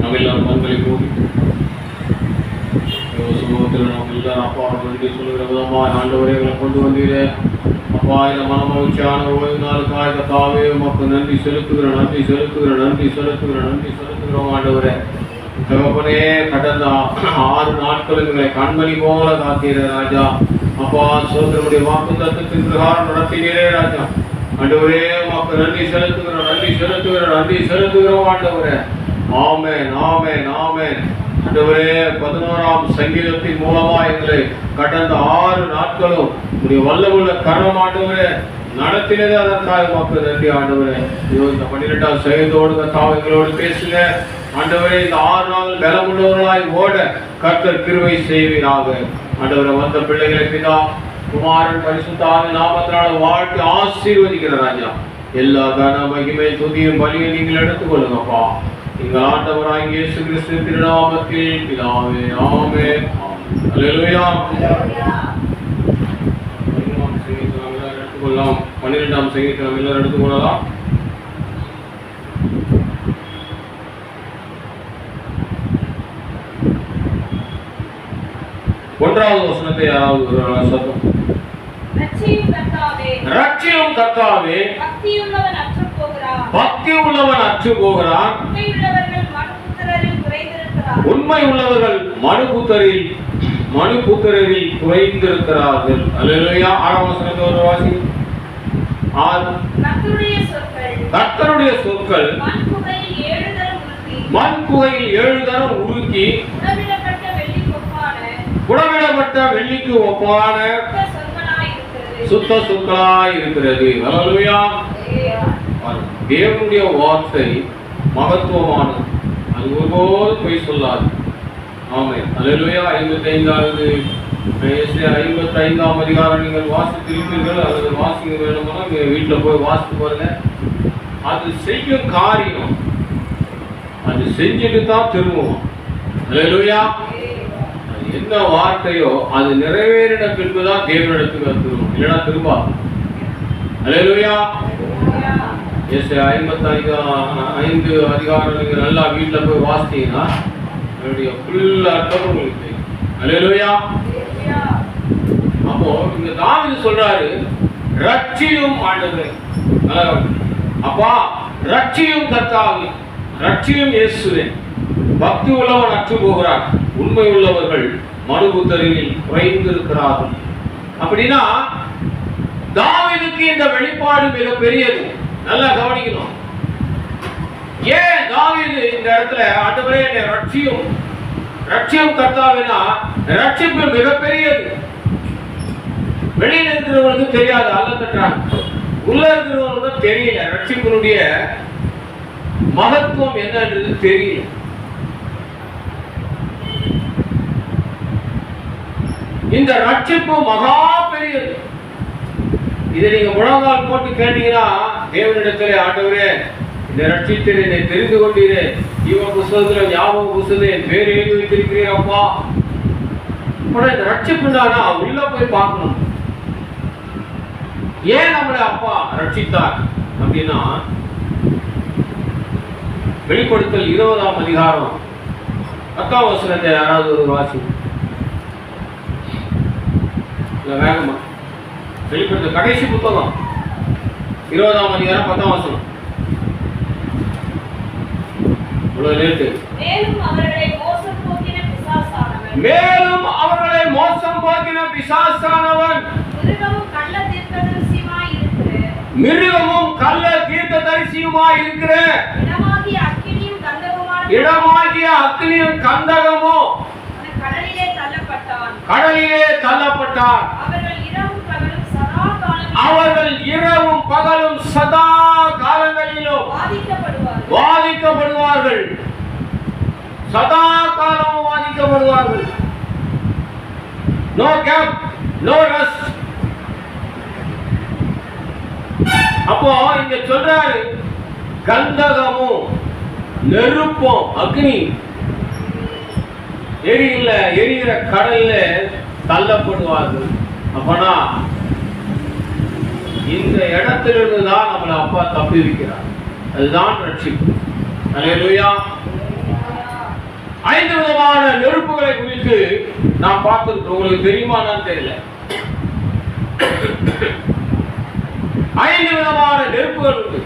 நம்ம எல்லாரும் கண்களை மூடி. சுமத்தில் நாம் எல்லாரும் அப்பா நன்றி சொல்லுகிற விதமாக ஆண்டவரே எங்களை கொண்டு வந்தீரே. அப்பா இந்த மனமகிழ்ச்சியான ஓய்வு நாளுக்காக கத்தாவே உமக்கு நன்றி செலுத்துகிற நன்றி செலுத்துகிற நன்றி செலுத்துகிற நன்றி செலுத்துகிறோம் ஆண்டவரே. தகப்பனே கடந்த ஆறு நாட்கள் எங்களை கண்மணி போல காத்தீரே ராஜா. அப்பா சோதரனுடைய வாக்கு தத்துவத்தின் பிரகாரம் நடத்தினீரே ராஜா. ஆண்டவரே உமக்கு நன்றி செலுத்துகிறோம் நன்றி செலுத்துகிறோம் நன்றி செலுத்துகிறோம் ஆண்டவரே. ஆமே நாமே நாமே ஆண்டவரே பதினோராம் சங்கீதத்தின் மூலமா எங்களை கடந்த ஆறு நாட்களும் உடைய வல்லமுள்ள கரணம் ஆண்டவரே நடத்தினதே அதற்காக மக்கள் நன்றி ஆண்டவரே. ஐயோ இந்த பன்னிரெண்டாம் சங்கீதத்தோடு கத்தாவை எங்களோடு பேசுங்க. ஆண்டவரே இந்த ஆறு நாள் பலமுள்ளவர்களாய் ஓட கர்த்தர் கிருவை செய்வீராக. ஆண்டவரை வந்த பிள்ளைகளுக்கு தான் குமாரன் பரிசுத்தாவி நாமத்தினால வாழ்த்து ஆசீர்வதிக்கிற ராஜா. எல்லா கன மகிமை துதியும் பலியை நீங்கள் எடுத்துக்கொள்ளுங்கப்பா. எங்கள் ஆண்டவராய் இயேசு கிறிஸ்து திருநாமத்தில் பிதாவே ஆமே அல்லேலூயா எடுத்துக்கொள்ளலாம். பன்னிரெண்டாம் சங்கீதத்தை எல்லாரும் எடுத்துக்கொள்ளலாம். ஒன்றாவது வசனத்தை யாராவது ஒரு சத்தம் ரட்சியும் கர்த்தாவே. பக்தி உள்ளவன் அற்று போகிறான். உண்மை உள்ளவர்கள் மனுபுத்தரில் மனுபுத்திரரில் குறைந்திருக்கிறார்கள். அல்லேலூயா. ஆறாம் வசனத்தை ஒரு வாசி கர்த்தருடைய சொற்கள். மண் குகையில் ஏழு தரம் உருக்கி. உடவிடப்பட்ட வெள்ளிக்கு ஒப்பான. சுத்த சொற்களாயிருக்கிறது. இருக்கிறது தேவனுடைய வார்த்தை மகத்துவமானது அது ஒருபோது பொய் சொல்லாது. ஆமை அல்லேலூயா ஐம்பத்தி ஐந்தாவது ஐம்பத்தி ஐந்தாம் அதிகாரம் நீங்கள் வாசித்திருப்பீர்கள் அல்லது வாசிக்க வேணுமானா நீங்கள் வீட்டில் போய் வாசித்து பாருங்க. அது செய்யும் காரியம் அது செஞ்சுட்டு தான் திரும்புவோம். அல்லேலூயா என்ன வார்த்தையோ அது நிறைவேறின பின்புதான் தேவனிடத்துக்கு வந்துடும் இல்லைன்னா திரும்ப. அல்லேலூயா. எஸ் ஐம்பத்தி ஐந்து ஐந்து அதிகாரம் நீங்கள் நல்லா வீட்டில் போய் வாசித்தீங்கன்னா என்னுடைய ஃபுல் அர்த்தம் உங்களுக்கு தெரியும். அல்லேலூயா. அப்போ இங்க தாவீது சொல்றாரு ரட்சியும் ஆண்டவரே. அப்பா ரட்சியும் கர்த்தாவே ரட்சியும் இயேசுவேன் பக்தி உள்ளவன் அற்று போகிறான். உண்மை உள்ளவர்கள் மனுபுத்தரில் குறைந்திருக்கிறார்கள். அப்படின்னா தாவிதுக்கு இந்த வெளிப்பாடு மிக பெரியது. நல்லா கவனிக்கணும். ஏன் தாவிது இந்த இடத்துல ஆண்டவரே என்னை ரட்சியும். ரட்சியம் கர்த்தாவினா ரட்சிப்பு மிகப்பெரியது வெளியில இருக்கிறவங்களுக்கு தெரியாது அல்ல தட்டுறாங்க உள்ள இருக்கிறவங்களுக்கு தெரியல ரட்சிப்பினுடைய மகத்துவம் என்னன்றது தெரியல. இந்த ரட்சிப்பு மகா பெரியது. இதை நீங்க முழங்கால் போட்டு கேட்டீங்கன்னா தேவனிடத்திலே ஆண்டவரே இந்த ரட்சித்தரை என்னை தெரிந்து கொண்டீரே. இவன் புஸ்தகத்துல ஞாபகம் புஸ்தகத்தை என் பேர் எழுதி வைத்திருக்கிறீர் அப்பா. ஆனா இந்த ரட்சிப்புனானா உள்ள போய் பார்க்கணும். ஏன் நம்மளை அப்பா ரட்சித்தார் அப்படின்னா வெளிப்படுத்தல் இருபதாம் அதிகாரம் பத்தாம் யாராவது ஒரு வாசி. இல்ல வேகமா. வெளிப்படுத்தல் கடைசி புத்தகம். இருபதாம் அதிகாரம் பத்தாம் வசனம். இவ்வளவு லேட்டு. மேலும் அவர்களை மோசம் போக்கின பிசாசானவன். மிருகமும் கள்ள தீர்க்க தரிசியுமா இருக்கிற இடமாகிய அக்னியும் கந்தகமும் கடலிலே தள்ளப்பட்டார் அவர்கள் இரவும் பகலும் சதா காலங்களிலும் பாதிக்கப்படுவார்கள் வாதிக்கப்படுவார்கள். சதா காலமும் வாதிக்கப்படுவார்கள். நோ கேப் நோ ரெஸ்ட் அப்போ இங்க சொல்றாரு கந்தகமும் நெருப்பும் அக்னி. எரியில எரிகிற கடல்ல தள்ளப்படுவார்கள். அப்பனா இந்த இடத்திலிருந்து தான் நம்மளை அப்பா தப்பி வைக்கிறார் அதுதான் ரட்சிப்பு. அல்லேலூயா. ஐந்து விதமான நெருப்புகளை குறித்து நான் பார்த்திருக்கோம் உங்களுக்கு தெரியுமான்னு தெரியல. ஐந்து விதமான நெருப்புகள் உண்டு.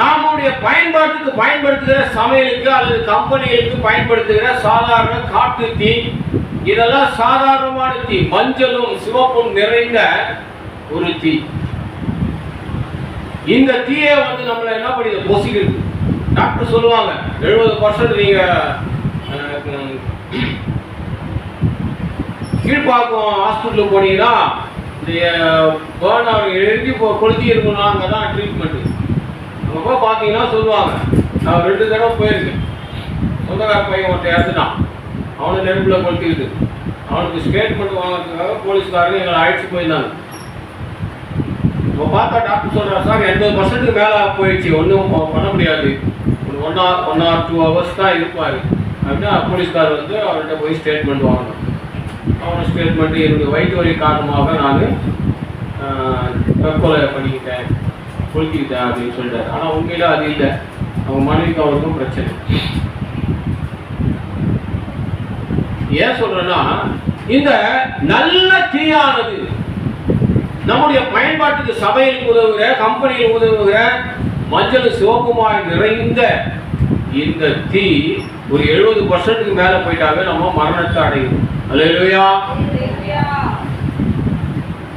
நம்முடைய பயன்பாட்டுக்கு பயன்படுத்துகிற சமையலுக்கு அல்லது கம்பெனிகளுக்கு பயன்படுத்துகிற சாதாரண காட்டு தீ இதெல்லாம் சாதாரணமான தீ. மஞ்சளும் சிவப்பும் நிறைந்த ஒரு தீ. இந்த தீயை வந்து நம்மளை என்ன பண்ணுது பொசிக்கிறது டாக்டர் சொல்லுவாங்க எழுபது பர்சன்ட் நீங்க அஹ், கீழ்ப்பாக்கம் ஹாஸ்பிட்டலுக்கு போனீங்கன்னா இந்த பேர்ன் அவர் எழுதி கொளுத்தி இருக்கணும் அங்கே தான் ட்ரீட்மெண்ட்டு அங்கே போய் பார்த்தீங்கன்னா சொல்லுவாங்க நான் ரெண்டு தடவை போயிருக்கேன். சொந்தக்கார பையன் ஒருத்தர் இறந்துட்டான். அவனை நெருப்பில் கொளுத்திக்கிது அவனுக்கு ஸ்டேட்மெண்ட் வாங்கிறதுக்காக போலீஸ்காரங்க எங்களை அழைச்சி போயிருந்தாங்க இப்போ பார்த்தா டாக்டர் சொல்கிறார் சார் எண்பது பர்சன்ட்டுக்கு மேலே போயிடுச்சு. ஒன்றும் பண்ண முடியாது. ஒரு one hour one or two hours தான் இருப்பார். அப்படின்னா போலீஸ்கார் வந்து அவர்கிட்ட போய் ஸ்டேட்மெண்ட் வாங்கணும். அவன் ஸ்டேட்மெண்ட் என்னுடைய வயிற்று வலி காரணமாக நான் தற்கொலை பண்ணிக்கிட்டேன் கொளுத்திக்கிட்டேன் அப்படின்னு சொல்லிட்டாரு. ஆனால் உண்மையில் அது இல்லை. அவங்க மனைவிக்கு அவருக்கும் பிரச்சனை. ஏன் சொல்றேன்னா இந்த நல்ல தீயானது. நம்முடைய பயன்பாட்டுக்கு சபையில் உதவுகிற கம்பெனியில் உதவுகிற மஞ்சள் சிவப்புமாய் நிறைந்த இந்த தீ ஒரு எழுபது பர்சன்ட்டுக்கு மேல போயிட்டாவே நம்ம மரணத்தை அடையும் அல்லையா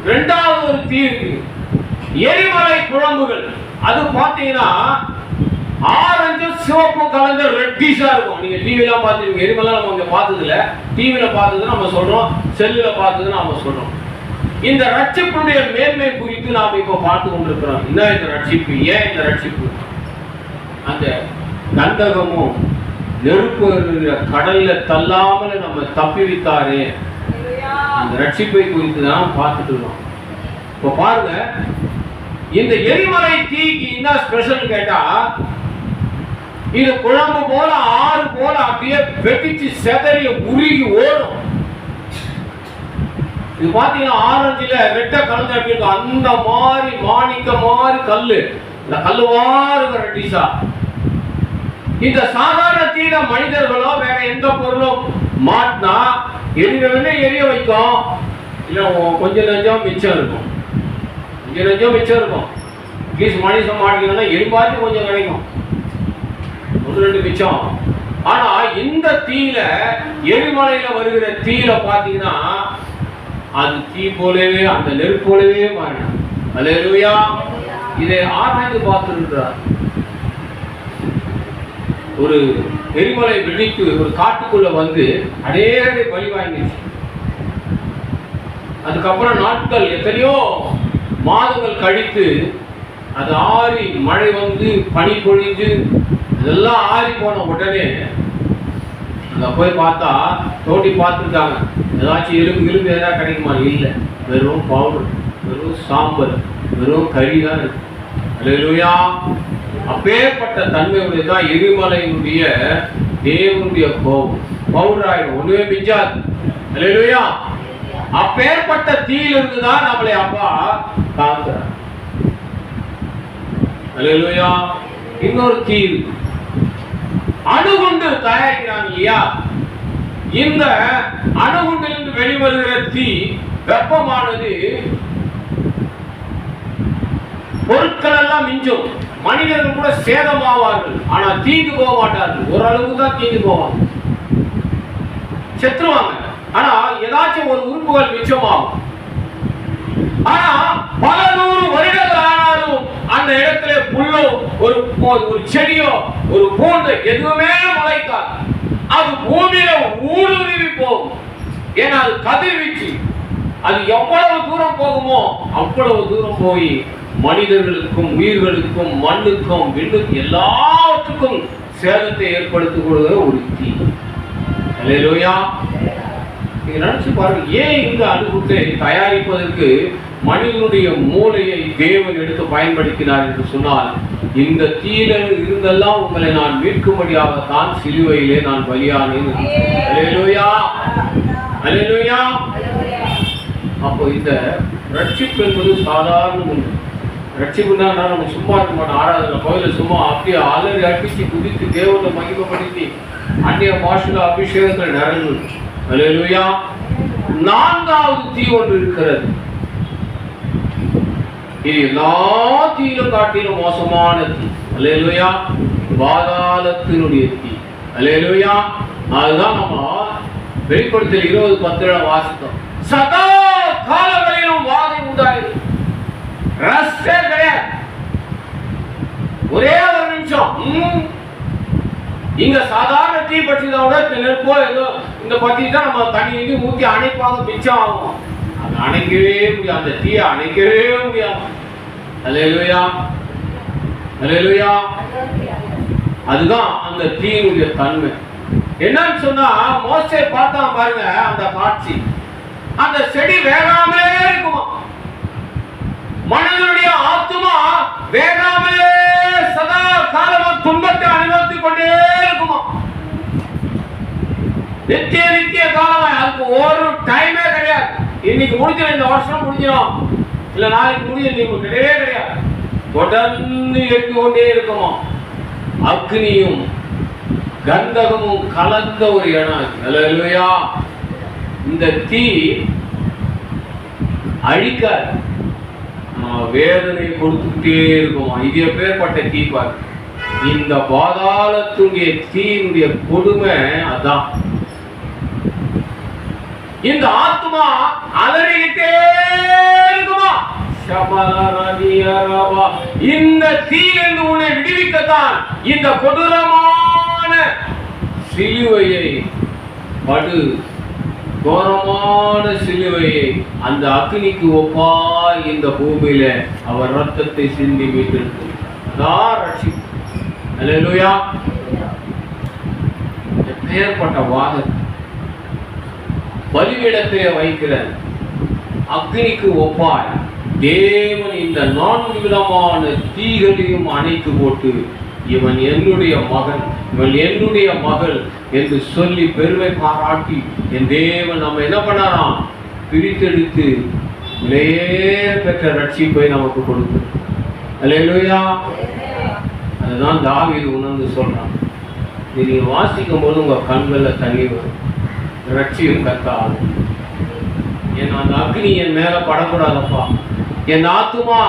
ரெண்டாவது ஒரு தீ இருக்கு. எரிமலை குழம்புகள். அது பார்த்தீங்கன்னா ஆரஞ்சு சிவப்பு கலந்த ரெட்டிஷா இருக்கும். நீங்க டிவில பார்த்துருக்கீங்க எரிமலை நம்ம இங்க பார்த்தது இல்ல டிவில பார்த்தது நம்ம சொல்றோம் செல்லுல பார்த்தது நாம சொல்றோம். இந்த ரட்சிப்புடைய மேன்மை குறித்து நாம் இப்ப பார்த்து கொண்டிருக்கிறோம். என்ன இந்த ரட்சிப்பு? ஏன் இந்த ரட்சிப்பு? அந்த கந்தகமும் நெருப்பு கடல்ல தள்ளாமல் நம்ம தப்பி வைத்தாரு அந்த ரட்சிப்பை குறித்து தான் பார்த்துட்டு இருக்கோம். இப்போ பாருங்க இந்த எரிமலை தீக்கு என்ன ஸ்பெஷல் கேட்டா இது குழம்பு போல ஆறு போல அப்படியே வெடிச்சு செதறி உருகி ஓடும். இது பாத்தீங்கன்னா ஆரஞ்சுல வெட்ட கலந்து அப்படி இருக்கும்? அந்த மாதிரி மாணிக்க மாதிரி கல்லு. இந்த கல்லு இருக்கிற டீசா. இந்த சாதாரண தீர மனிதர்களோ வேற எந்த பொருளும் மாட்டினா எரியவே எரிய வைக்கும்? இல்ல கொஞ்சம் நஞ்சம் மிச்சம் இருக்கும். கொஞ்சம் நஞ்சம் மிச்சம் இருக்கும். அட்லீஸ்ட் மனுஷன் மாட்டிக்கணும்னா எரிபாச்சு கொஞ்சம் கிடைக்கும். ரெண்டு மிச்சம். ஆனா இந்த தீயில எரிமலையில வருகிற தீயில பாத்தீங்கன்னா அது தீ போலவே அந்த நெருப்பு போலவே மாறிடும் அல்லேலூயா. இதை ஆராய்ந்து பார்த்திருக்கிறார். ஒரு எரிமலை வெடித்து ஒரு காட்டுக்குள்ள வந்து அநேகரை பலி வாங்கிடுச்சு. அதுக்கப்புறம் நாட்கள் எத்தனையோ மாதங்கள் கழித்து அது ஆறி மழை வந்து பனி பொழிஞ்சு இதெல்லாம் ஆறி போன உடனே அங்கே போய் பார்த்தா தோட்டி பார்த்துருக்காங்க. ஏதாச்சும் எலும்பு எலும்பு எதாவது கிடைக்குமா? இல்லை. வெறும் பவுடர் வெறும் சாம்பல் வெறும் கறி தான் இருக்கு. அப்பேற்பட்ட தன்மையுடைய தான் எரிமலையினுடைய தேவனுடைய கோபம். பவுடர் ஆயிடும். ஒண்ணுமே மிஞ்சாது. அல்லேலூயா அப்பேற்பட்ட தீயிலிருந்து தான் நம்மளை அப்பா காக்கிறார். அல்லேலூயா இன்னொரு தீ இருக்கு. அணுகுண்டு தயாரிக்கிறாங்க இல்லையா? இந்த அணுகுண்டிலிருந்து வெளிவருகிற தீ வெப்பமானது பொருட்கள் எல்லாம் மிஞ்சும். மனிதர்கள் கூட சேதமாவார்கள். ஆனா தீங்கு போக மாட்டார்கள். ஓரளவுக்கு தான் தீங்கு போவாங்க. செத்துருவாங்க. ஆனா ஏதாச்சும் ஒரு உறுப்புகள் மிச்சமாகும். ஆனா பல நூறு வருடங்கள் ஆனாலும் அந்த இடத்துல புல்லோ ஒரு ஒரு செடியோ ஒரு பூண்டு எதுவுமே முளைக்காது. அது பூமியில ஊடுருவி போகும். ஏன்னா அது கதிர்வீச்சு. அது எவ்வளவு தூரம் போகுமோ அவ்வளவு தூரம் போய் மனிதர்களுக்கும் உயிர்களுக்கும் மண்ணுக்கும் விண்ணுக்கும் எல்லாவற்றுக்கும் சேதத்தை ஏற்படுத்திக் கொடுக்கிற ஒரு தீ. நினைச்சு பாருங்க ஏன் இந்த அனுபவத்தை தயாரிப்பதற்கு மனிதனுடைய மூளையை தேவன் எடுத்து பயன்படுத்தினார் என்று சொன்னால் இந்த தீயில இருந்தெல்லாம் உங்களை நான் மீட்கும்படியாகத்தான் சிலுவையிலே நான் பலியானேன் அப்போ இந்த ரட்சிப்பு என்பது சாதாரண ஒன்று ரட்சிப்புனா நம்ம சும்மா இருக்க மாட்டோம் ஆராதனை கோயில சும்மா அப்படியே அலறி அடிச்சு குதித்து தேவனை மகிமப்படுத்தி அந்நிய பாஷையில அபிஷேகத்தில் நிறங்கு அல்லேலூயா நான்காவது தீ ஒன்று இருக்கிறது. இது எல்லா தீயிலும் காட்டிலும் மோசமான தீ அல்லேலூயா. பாதாளத்தினுடைய தீ. அல்லேலூயா. அதுதான் நம்ம வெளிப்படுத்தல் இருபது பத்துல வாசித்தோம். சதா காலங்களிலும் வாதை உண்டாயிரு. ரஸ்டே கிடையாது. ஒரே ஒரு நிமிஷம். இங்க சாதாரண தீ பற்றிதான் விட இந்த நெருப்போ ஏதோ இந்த பத்தி தான் நம்ம தண்ணி இங்கே ஊற்றி அணைப்பாங்க மிச்சம் ஆகும். அது அணைக்கவே முடியாது. அந்த தீயை அணைக்கவே முடியாது. அலையலுயா அல்லேலூயா அதுதான் அந்த தீயினுடைய தன்மை. என்னன்னு சொன்னா மோசை பார்த்தா பாருங்க அந்த காட்சி. அந்த செடி வேகாமலே இருக்குமா? மனிதனுடைய ஆத்துமா வேகாமலே சதா காலமா துன்பத்தை அனுபவித்துக் கொண்டே இருக்குமா? நித்திய நித்திய காலமா? அதுக்கு ஒரு டைமே கிடையாது. இன்னைக்கு முடிஞ்சிடும் இந்த வருஷம் முடிஞ்சிடும். இல்ல நாளைக்கு முடியும் நீங்க கிடையவே கிடையாது. தொடர்ந்து எட்டு கொண்டே இருக்குமோ? அக்னியும் கந்தகமும் கலந்த ஒரு இடம். இல்லையா இந்த தீ அழிக்காது. ஆஹ் வேதனை கொடுத்துக்கிட்டே இருக்குமா. இது எப்பேற்பட்ட தீ பாரு. இந்த பாதாளத்துடைய தீயினுடைய கொடுமை அதான். இந்த ஆத்மா அலறிக்கிட்டே இருக்குமா? இந்த தீயிலிருந்து உன்னை விடுவிக்கத்தான் இந்த கொடூரமான சிலுவையை படு கோரமான சிலுவையை அந்த அக்னிக்கு ஒப்பா இந்த பூமியில அவர் ரத்தத்தை சிந்தி மீட்டிருக்கிறார் எப்பேற்பட்ட வாதம். பலிபீடத்திலே வைக்கிற அக்னிக்கு ஒப்பாய். தேவன் இந்த நான்கு விதமான தீகளையும் அணைத்து போட்டு இவன் என்னுடைய மகன் இவன் என்னுடைய மகள் என்று சொல்லி பெருமை பாராட்டி என் தேவன் நம்ம என்ன பண்ணாராம் பிரித்தெடுத்து விலையே பெற்ற ரட்சிப்பை நமக்கு கொடுத்து. அல்லையா அதுதான் தாவி உணர்ந்து சொல்றான். இது நீங்க வாசிக்கும் போது உங்க கண்களில் தண்ணி வரும். ரட்சியும் கத்தாது என் அந்த அக்னி என் மேல படக்கூடாதப்பா. என் ஆத்துமா.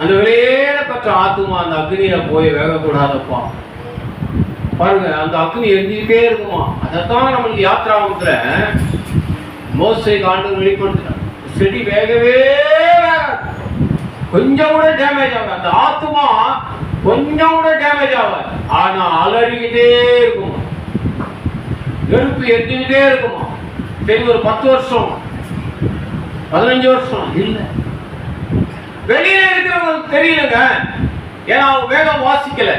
அந்த வெளியேற பெற்ற ஆத்துமா அந்த அக்னியில போய் வேகக்கூடாதப்பா. பாருங்க அந்த அக்னி எரிஞ்சுக்கிட்டே இருக்குமா? அதைத்தான் நம்மளுக்கு யாத்திராவுக்குற மோசை காண்டு வெளிப்படுத்துறேன் செடி வேகவே கொஞ்சம் கூட டேமேஜ் ஆகும் அந்த ஆத்துமா கொஞ்சம் கூட டேமேஜ் ஆகாது. ஆனா அலறிக்கிட்டே இருக்கும்? வெறுப்பு எரிஞ்சுக்கிட்டே இருக்குமா? சரி ஒரு பத்து வருஷம். பதினஞ்சு வருஷம். இல்ல. வெளியில இருக்கிறவங்களுக்கு தெரியலங்க. ஏன்னா அவங்க வேதம் வாசிக்கல.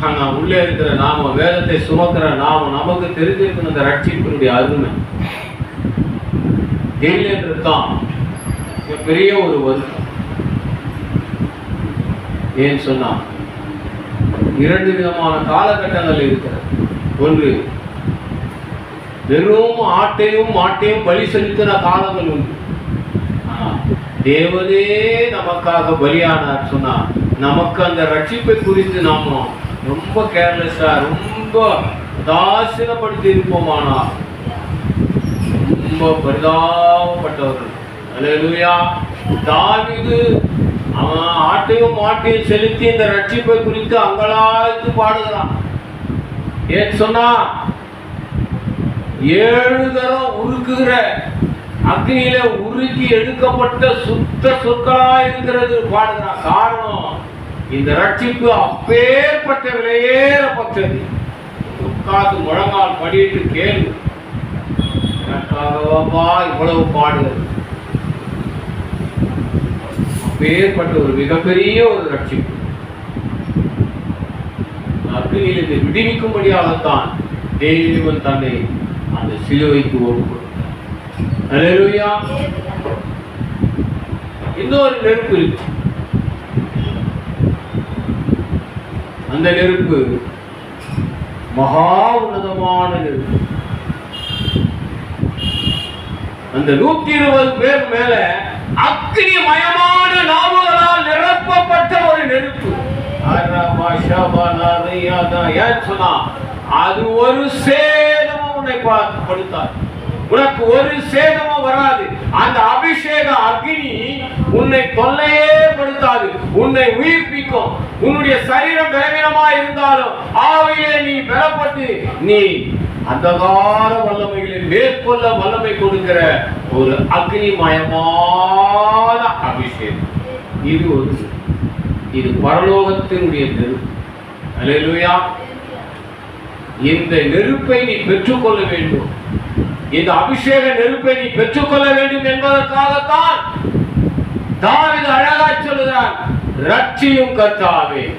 ஆனா உள்ளே இருக்கிற நாம வேதத்தை சுமக்கிற நாம நமக்கு தெரிஞ்சிருக்கிற அந்த ரட்சிப்பினுடைய அருமை. தெரியலன்றது தான் பெரிய ஒரு வருத்தம். ஏன்னு சொன்னா இரண்டு விதமான காலகட்டங்கள் இருக்கிறது. ஒன்று வெறும் ஆட்டையும் மாட்டையும் பலி செலுத்தின காலங்கள் உண்டு. தேவனே நமக்காக பலியானார் சொன்னா நமக்கு அந்த ரட்சிப்பை குறித்து நாம ரொம்ப கேர்லெஸ்ஸா ரொம்ப உதாசீனப்படுத்தி இருப்போமானா? ரொம்ப பரிதாபப்பட்டவர்கள். அல்லேலூயா தாவீது அவன் ஆட்டையும் மாட்டையும் செலுத்தி இந்த ரட்சிப்பை குறித்து அங்கலாய்த்து பாடுகிறான். ஏன் சொன்னா ஏழு தரம் உருக்குகிற அக்னியில உருக்கி எடுக்கப்பட்ட சுத்த சொற்களா இருக்கிறது. பாடுகிறான் காரணம் இந்த ரட்சிப்பு அப்பேற்பட்ட விலையேறப்பட்டது உட்கார்ந்து முழங்கால் படியிட்டு கேள்வி எனக்காகவா இவ்வளவு பாடுகிறது அப்பேற்பட்ட ஒரு மிகப்பெரிய ஒரு ரட்சிப்பு. அக்னியிலிருந்து விடுவிக்கும்படியாகத்தான் தேவன் தன்னை அந்த சிலுவைக்கு ஒப்பு அல்லேலூயா இன்னொரு நெருப்பு இருக்கு. அந்த நெருப்பு மகா உன்னதமான நெருப்பு. அந்த நூத்தி இருபது பேர் மேல அக்னி மயமான நாவுகளால் நிரப்பப்பட்ட ஒரு நெருப்பு. சொன்னா அது ஒரு சேதமும் உன்னை பார்த்து படுத்தாது உனக்கு ஒரு சேதமும் வராது. அந்த அபிஷேக அக்னி உன்னை தொல்லையே படுத்தாது. உன்னை உயிர்ப்பிக்கும். உன்னுடைய சரீரம் பலவீனமா இருந்தாலும் ஆவிலே நீ பெறப்பட்டு நீ அந்தகார வல்லமைகளை மேற்கொள்ள வல்லமை கொடுக்கிற ஒரு அக்னிமயமான அபிஷேகம். இது ஒரு இது பரலோகத்தினுடைய நெருப்பு அலையிலுயா இந்த நெருப்பை நீ பெற்றுக்கொள்ள வேண்டும். இந்த அபிஷேக நெருப்பை நீ பெற்றுக்கொள்ள வேண்டும் என்பதற்காகத்தான் தாவீது அழகா சொல்லுகிறார் ரட்சியும் கர்த்தாவே.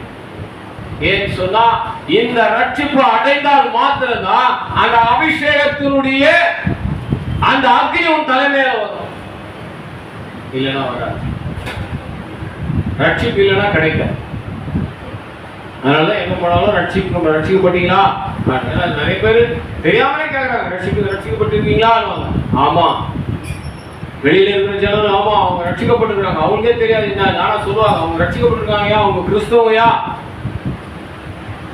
ஏன் சொன்னா இந்த ரட்சிப்பு அடைந்தால் மாத்திரம்தான் அந்த அபிஷேகத்தினுடைய அந்த அக்னி உன் தலைமையில வரும். இல்லைன்னா வராது. ரட்சிப்பு இல்லைன்னா கிடைக்காது. அதனால என்ன பண்ணாலும் ரட்சிப்பு ரட்சிக்கப்பட்டீங்களா? நிறைய பேர் தெரியாமலே கேட்கறாங்க ரட்சிப்பு ரட்சிக்கப்பட்டிருக்கீங்களா ஆமா. வெளியில இருக்கிற ஜனம் ஆமா அவங்க ரட்சிக்கப்பட்டிருக்காங்க அவங்களுக்கே தெரியாது என்ன நானா சொல்லுவாங்க. அவங்க ரட்சிக்கப்பட்டிருக்காங்க அவங்க கிறிஸ்தவயா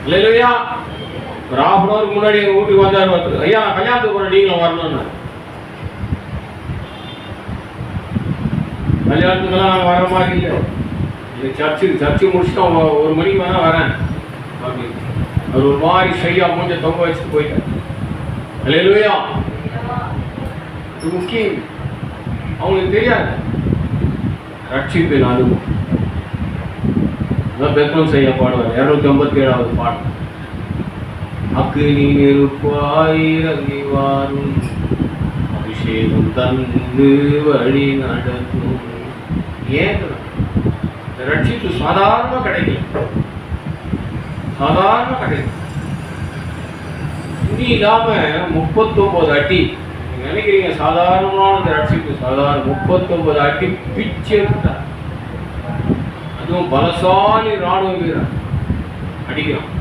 இல்லையா ஒரு half அன் ஹவருக்கு முன்னாடி எங்க வீட்டுக்கு வந்தார் ஐயா நான் கல்யாணத்துக்கு போறேன் நீங்களும் வரணும்னு. கல்யாணத்துக்கெல்லாம் நாங்கள் வர மாதிரி இல்லை. இது சர்ச்சுக்கு சர்ச்சு முடிச்சுட்டு ஒரு மணிக்கு வேணா வரேன். அப்படின்னு. அவர் ஒரு மாதிரி ஷையா மூஞ்ச தொங்க வச்சுட்டு போயிட்டார். அல்லேலூயா இது முக்கியம் அவங்களுக்கு தெரியாது. ரட்சிப்பின் அனுபவம். அதான் பெத்ரோல் செய்ய பாடுவார். இரநூத்தி ஐம்பத்தி ஏழாவது பாட்டு அக்னி நெருப்பாயிரங்கி வாரும். அபிஷேகம் தந்து வழி நடக்கும். ஏன்? ரட்சிப்பு சாதாரணமாக கிடைக்கல. சாதாரண கிடைக்கல துணி இல்லாமல் முப்பத்தொம்பது அடி. நினைக்கிறீங்க சாதாரணமான இந்த ரட்சிப்பு சாதாரண முப்பத்தொன்பது அடி பிச்சு எடுத்தார் அதுவும் பலசாலி ராணுவ வீரர் அடிக்கிறான்.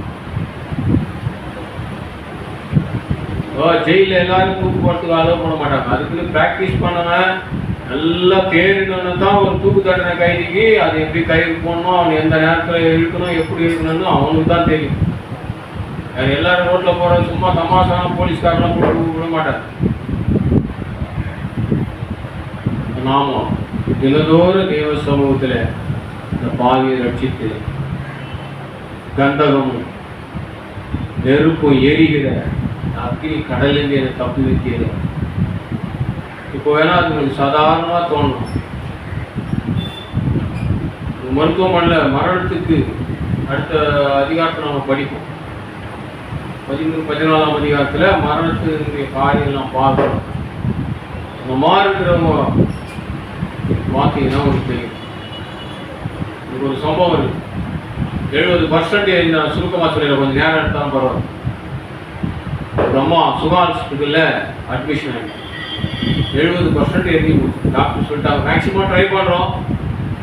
ஜெயில எல்லாரும் தூக்கு போகிறதுக்கு அலோவ் பண்ண மாட்டாங்க. அதுக்குன்னு ப்ராக்டிஸ் பண்ணவன். நல்லா தேறினவன தான் ஒரு தூக்கு தண்டனை கைதிக்கு அது எப்படி கயிறு போடணும் அவன் எந்த நேரத்தில் இருக்கணும் எப்படி இருக்கணும்னு அவனுக்கு தான் தெரியும். வேறு எல்லாரும் ரோட்ல போற சும்மா தமாசான போலீஸ்காரெலாம் கூட விட மாட்டார் நாமும் தினதோறும் தேவ சமூகத்தில் இந்த பாவியை ரட்சித்து கந்தகமும் நெருப்பும் எரிகிற அக்னி கடலில் என்னை தப்பி வைக்கிறேன் இப்போ வேணால் அது கொஞ்சம் சாதாரணமாக தோணும் மருத்துவமனையில் மரணத்துக்கு அடுத்த அதிகாரத்தை நம்ம படிப்போம். பதிமூணு பதினாலாம் அதிகாரத்தில் மரணத்தினுடைய காரியெல்லாம் பார்க்கணும். இந்த மாதிரி இருக்கிறவங்க பார்த்தீங்கன்னா உங்களுக்கு தெரியும் இதுக்கு ஒரு சம்பவம் இருக்குது எழுபது பர்சன்டேஜ் நான் சுருக்கமாக சொல்லிடுறேன். கொஞ்சம் நேரம் எடுத்தாலும் பரவாயில்ல. ஒரு அம்மா சுகா ஹாஸ்பிட்டலில் அட்மிஷன் ஆகிட்டு எழுபது பர்சன்ட் எழுதி டாக்டர் சொல்லிட்டாங்க மேக்ஸிமம் ட்ரை பண்ணுறோம்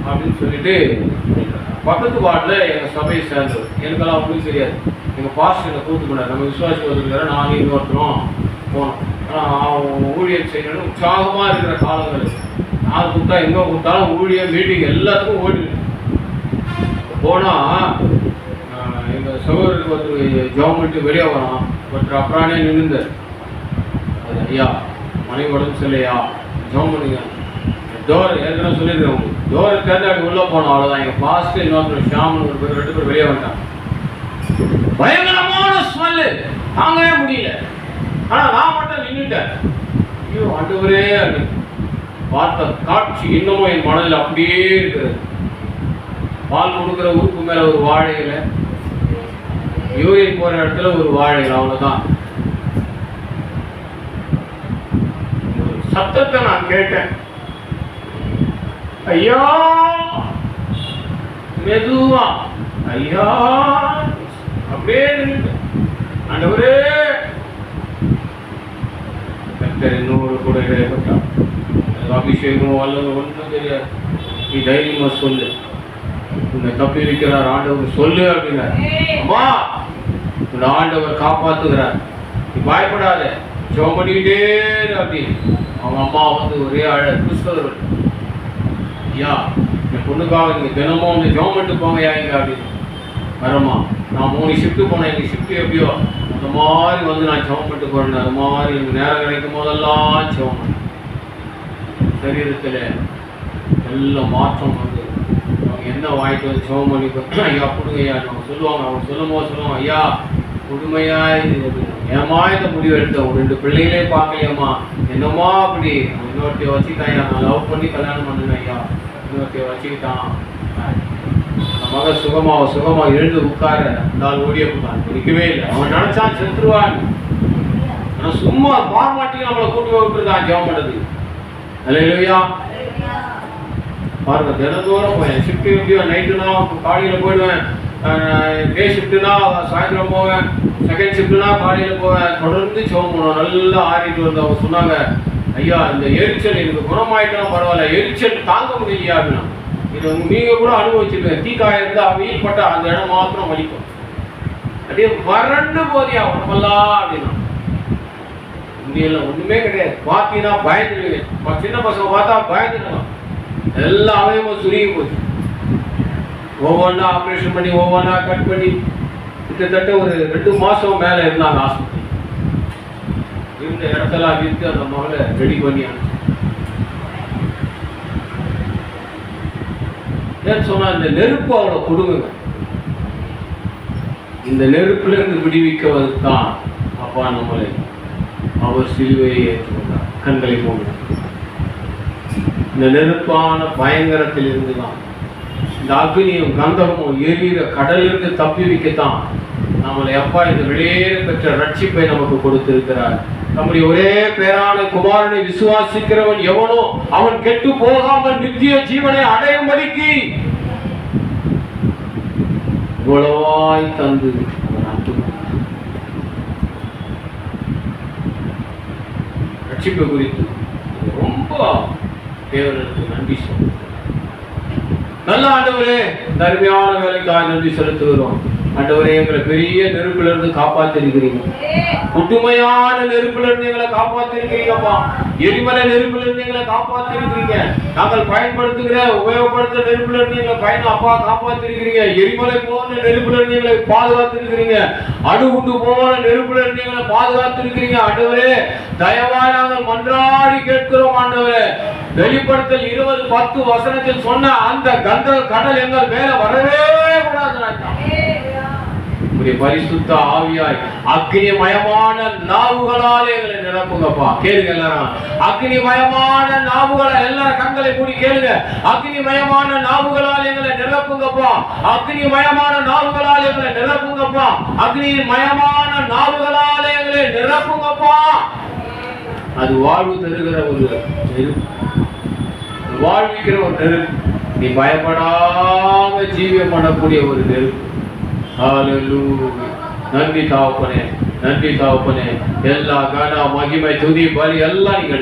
அப்படின்னு சொல்லிட்டு பக்கத்து வார்டில் எங்கள் சபையை சேர்ந்தது எனக்கெல்லாம் ஒன்றும் தெரியாது. எங்கள் பாஸ்ட் என்னை கூட்டு போனார். நம்ம விசுவாசி ஒருத்தர் நாங்கள் இன்னொருத்தரும் போனோம். ஆனால் ஊழியர் செய்யணும்னு உற்சாகமாக இருக்கிற காலங்கள் நான் கொடுத்தா எங்கே கொடுத்தாலும் ஊழியர் மீட்டிங் எல்லாத்துக்கும் ஓடி போனால் எங்கள் சகோதரருக்கு ஒருத்தர் ஜாப் பண்ணிட்டு வெளியே வரோம் ஒருத்தர் அப்புறானே நின்றுந்தார் அது ஐயா மனைவி உடம்பு சரியில்லையா ஜோம் பண்ணுங்க. டோர் ஏற்கனவே சொல்லியிருக்கேன் உங்களுக்கு. டோர் திறந்து அப்படி உள்ளே போனோம் அவ்வளோதான் எங்கள் பாஸ்ட் இன்னொருத்தர் ஷாமன் ஒரு பேர் ரெண்டு பேர் வெளியே வந்தாங்க பயங்கரமான ஸ்மெல்லு தாங்கவே முடியல. ஆனால் நான் மட்டும் நின்றுட்டேன் ஐயோ ஆண்டவரே அப்படின்னு பார்த்த காட்சி இன்னமும் என் மனதில் அப்படியே இருக்கிறது பால் கொடுக்குற ஊருக்கு மேல ஒரு வாழை இலை யூரின் போற இடத்துல ஒரு வாழை இலை அவ்வளவுதான் ஒரு சத்தத்தை நான் கேட்டேன். ஐயா! மெதுவா. ஐயா! அப்படியே ஆண்டவரே! கர்த்தர் இன்னொரு கூட இடையப்பட்டான் அபிஷேகம் வல்லது ஒன்றும் தெரியாது. நீ தைரியமா சொல்லு. உன்னை தப்பி இருக்கிறார் ஆண்டவர். சொல்லு அப்படின்னார் அம்மா! உன் ஆண்டவர் காப்பாத்துகிறார். நீ பயப்படாத. ஜோம் பண்ணிக்கிட்டே அப்படின்னு அவங்க அம்மா வந்து ஒரே அழ கிறிஸ்தவர்கள் ஐயா என் பொண்ணுக்காக நீங்கள் தினமும் வந்து ஜோம் பண்ணிட்டு போங்க ஐயா அப்படின்னு. வரமா நான் மூணு ஷிஃப்ட்டு போனேன். எங்கள் ஷிஃப்ட்டு எப்படியோ? அந்த மாதிரி வந்து நான் ஜோம் பண்ணிட்டு போகிறேன் அது மாதிரி எனக்கு நேரம் கிடைக்கும் போதெல்லாம் ஜோம் சரீரத்தில் எல்லாம் மாற்றம் வந்து அவங்க என்ன வாங்கிட்டு வந்து ஜோம் பண்ணி கொ- ஐயா கொடுங்க ஐயா அவங்க சொல்லுவாங்க. அவங்க சொல்லும் போது சொல்லுவாங்க ஐயா கொடுமையா இது. அப்படின்னு. இந்த முடிவு எடுத்தோம். ரெண்டு பிள்ளைகளே பார்க்கலையம்மா. என்னம்மா அப்படி. இன்னொருத்தைய வச்சுக்கிட்டான் நான் லவ் பண்ணி கல்யாணம் பண்ணணும் ஐயா. இன்னொருத்தைய வச்சுக்கிட்டான் அந்த மக சுகமா அவன் சுகமா எழுந்து உட்கார இருந்தால் ஓடிய போட்டான் இருக்கவே இல்லை. அவன் நினைச்சான் செத்துருவான். ஆனா சும்மா பார்மாட்டி நம்மளை கூட்டு விட்டுருக்கான் ஜெபம் பண்ணது. இல்லையா பாருங்க தினந்தோறும் போவேன். ஷிஃப்ட் எப்படியோ நைட்டுனா காலையில் போயிடுவேன். டே ஷிஃப்ட்டுனா சாயந்தரம் போவேன். செகண்ட் ஷிஃப்ட்னா காலையில் போவேன் தொடர்ந்து சிவம் போனோம் நல்லா ஆறிட்டு வந்து அவங்க சொன்னாங்க ஐயா இந்த எரிச்சல் எனக்கு குணமாயிட்டா பரவாயில்ல. எரிச்சல் தாங்க முடியலையா? அப்படின்னா இது நீங்கள் நீங்க கூட அனுபவிச்சிருக்கேன் தீக்காயிருந்து அவையில் பட்ட பட்டா அந்த இடம் மாத்திரம் வலிக்கும். அப்படியே வறண்டு போதியா உடம்பெல்லாம் அப்படின்னா. இந்தியில் ஒண்ணுமே கிடையாது. பார்த்தீங்கன்னா பயந்துடுவீங்க. சின்ன பசங்க பார்த்தா பயந்துடுவாங்க. எல்லா சுருங்கி போச்சு. ஒவ்வொன்றா ஆப்ரேஷன் பண்ணி ஒவ்வொன்றா கட் பண்ணி கிட்டத்தட்ட ஒரு ரெண்டு மாசம் மேல இருந்தாங்க ஹாஸ்பிட்டல் இருந்த இடத்தெல்லாம் விற்று அந்த மகளை ரெடி பண்ணி ஏன்னு சொன்னா இந்த நெருப்பு அவளை கொடுங்க இந்த நெருப்புல இருந்து விடுவிக்கவதுதான் அப்பா நம்மளை அவர் சிலுவையை ஏற்றுக்கொண்டார். கண்களை மூடினார் இந்த நெருப்பான பயங்கரத்தில் இருந்து தான் இந்த அக்னியும் கந்தகமும் எரியிற கடலிலிருந்து தப்பி வைக்கத்தான் நம்மளை அப்பா இந்த வெளியேற பெற்ற ரட்சிப்பை நமக்கு கொடுத்திருக்கிறார். நம்முடைய ஒரே பேரான குமாரனை விசுவாசிக்கிறவன் எவனோ அவன் கெட்டு போகாமல் நித்திய ஜீவனை அடையும்படிக்கு இவ்வளவாய் தந்து ரட்சிப்பை ரட்சிப்பு குறித்து ரொம்ப தேவனுக்கு நன்றி சொல்லுங்கள். நல்ல ஆண்டவரே இந்த அருமையான வேலைக்காக நன்றி செலுத்துகிறோம். ஆண்டவரே எங்களை பெரிய நெருப்புல இருந்து காப்பாத்திருக்கிறீங்க. ஒட்டுமையான நெருப்புல இருந்து எங்களை காப்பாத்திருக்கிறீங்கப்பா. எரிமலை நெருப்புல இருந்து எங்களை காப்பாத்திருக்கிறீங்க. நாங்கள் பயன்படுத்துகிற உபயோகப்படுத்த நெருப்புல இருந்து எங்களை பயன் அப்பா காப்பாத்திருக்கிறீங்க. எரிமலை போன நெருப்புல இருந்து எங்களை பாதுகாத்திருக்கிறீங்க. அடுகுண்டு போன நெருப்புல இருந்து எங்களை பாதுகாத்திருக்கிறீங்க. ஆண்டவரே தயவாய் நாங்கள் மன்றாடி கேட்கிறோம் ஆண்டவரே. வெளிப்படுத்தல் இருபது பத்து வசனத்தில் சொன்ன அந்த கந்த கடல் எங்கள் மேல வரவே கூடாது பரிசுத்த ஆவியாய் அக்னிமயமான நாவுகளால் எங்களை நிரப்புங்கப்பா. கேளுங்க எல்லாரும். அக்னிமயமான நாவுகளை எல்லாரும் கண்களை மூடி கேளுங்க. அக்னிமயமான நாவுகளால் எங்களை நிரப்புங்கப்பா. அக்னிமயமான நாவுகளால் எங்களை நிரப்புங்கப்பா. அக்னிமயமான நாவுகளால் எங்களை நிரப்புங்கப்பா. அது வாழ்வு தருகிற ஒரு வாழ்விக்கிற ஒரு நெருப்பு. நீ பயப்படாம ஜீவியம் பண்ணக்கூடிய ஒரு நெருப்பு. நன்றி தாவப்பனே நன்றி தாவப்பனே. எல்லா கன மகிமை துதி பலி எல்லாம் நீங்கள்